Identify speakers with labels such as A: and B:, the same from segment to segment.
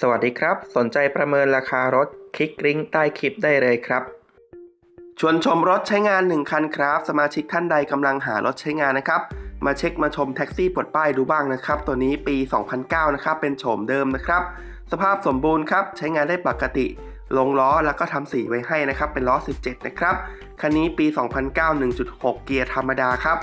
A: สวัสดีครับ สนใจประเมินราคารถ คลิกลิงก์ใต้คลิปได้เลยครับ ชวนชมรถใช้งาน 1 คันครับ สมาชิกท่านใดกำลังหารถใช้งานนะครับ มาเช็คมาชมแท็กซี่ปลดป้ายดูบ้างนะครับ ตัวนี้ปี 2009 นะครับ เป็นโฉมเดิมนะครับ สภาพสมบูรณ์ครับ ใช้งานได้ปกติ ลงล้อแล้วก็ทำสีไว้ให้นะครับ เป็นล้อ 17 นะครับ คันนี้ปี 2009 1.6 เกียร์ธรรมดาครับ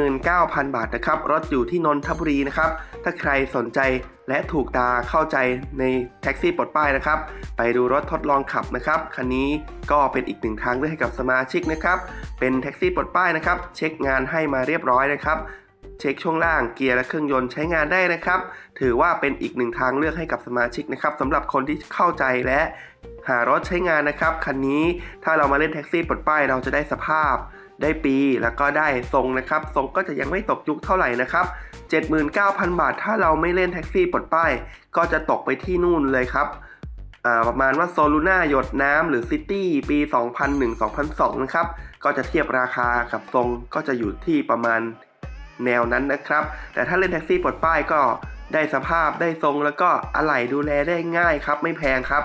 A: 79,000 บาทนะครับ รถอยู่ที่นนทบุรีนะครับ ถ้าใครสนใจและถูกตาเข้าใจในแท็กซี่ปลดป้ายนะครับ ไปดูรถทดลองขับนะครับ คันนี้ก็เป็นอีกหนึ่งทางเลือกให้กับสมาชิกนะครับ เป็นแท็กซี่ปลดป้ายนะครับ เช็คงานให้มาเรียบร้อยนะครับเช็คช่วงล่างเกียร์และเครื่องยนต์ใช้งานได้นะครับ ถือว่าเป็นอีกหนึ่งทางเลือกให้กับสมาชิกนะครับสำหรับคนที่เข้าใจและหารถใช้งานนะครับ คันนี้ถ้าเรามาเล่นแท็กซี่ปลดป้ายเราจะได้สภาพ ได้ปีแล้วก็ได้ทรงนะครับ ทรงก็จะยังไม่ตกยุคเท่าไหร่นะครับ 79,000 บาท ถ้าเราไม่เล่นแท็กซี่ปลดป้าย ก็จะตกไปที่นู่นเลยครับประมาณว่าโซลูน่าหยดน้ำหรือซิตี้ปี 2001-2002 นะครับ ก็จะเทียบราคากับทรงก็จะอยู่ที่ประมาณแนวนั้นนะครับ แต่ถ้าเล่นแท็กซี่ปลดป้ายก็ได้สภาพได้ทรงแล้วก็อะไหล่ดูแลได้ง่ายครับ ไม่แพงครับ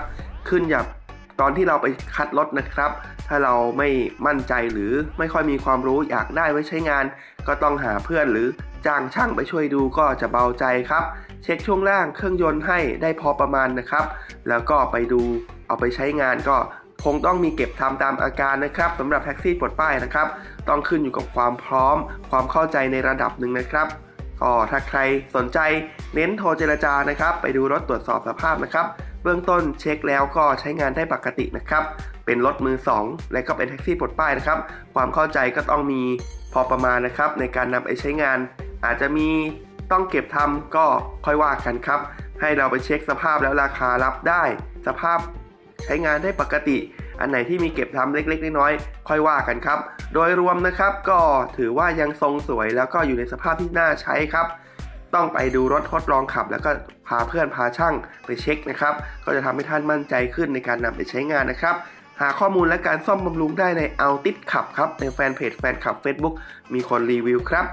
A: ขึ้นกับตอนที่เราไปคัดรถนะครับ ถ้าเราไม่มั่นใจหรือไม่ค่อยมีความรู้อยากได้ไว้ใช้งาน ก็ต้องหาเพื่อนหรือจ้างช่างไปช่วยดูก็จะเบาใจครับ เช็คช่วงล่างเครื่องยนต์ให้ได้พอประมาณนะครับ แล้วก็ไปดูเอาไปใช้งานก็คงต้องมีเก็บทำตามอาการนะครับสำหรับแท็กซี่ปลดป้ายนะครับ ต้องขึ้นอยู่กับความพร้อม ความเข้าใจในระดับหนึ่งนะครับก็ถ้าใครสนใจเน้นโทรเจรจานะครับ ไปดูรถตรวจสอบสภาพนะครับ เบื้องต้นเช็คแล้วก็ใช้งานได้ปกตินะครับ เป็นรถมือ 2 และก็เป็นแท็กซี่ปลดป้ายนะครับ ความเข้าใจก็ต้องมีพอประมาณนะครับ ในการนำไปใช้งาน อาจจะมีต้องเก็บทำก็ค่อยว่ากันครับ ให้เราไปเช็คสภาพแล้วราคารับได้ สภาพใช้งานได้ปกติ อันไหนที่มีเก็บทำเล็ก ๆ น้อยๆค่อยว่ากันครับ โดยรวมนะครับก็ถือว่ายังทรงสวยแล้วก็อยู่ในสภาพที่น่าใช้ครับ ต้องไปดูรถทดลองขับ แล้วก็พาเพื่อนพาช่างไปเช็คนะครับ ก็จะทำให้ท่านมั่นใจขึ้นในการนำไปใช้งานนะครับ หาข้อมูลและการซ่อมบำรุงได้ในเอาติดขับครับ ในแฟนเพจแฟนขับ Facebook มีคนรีวิวครับ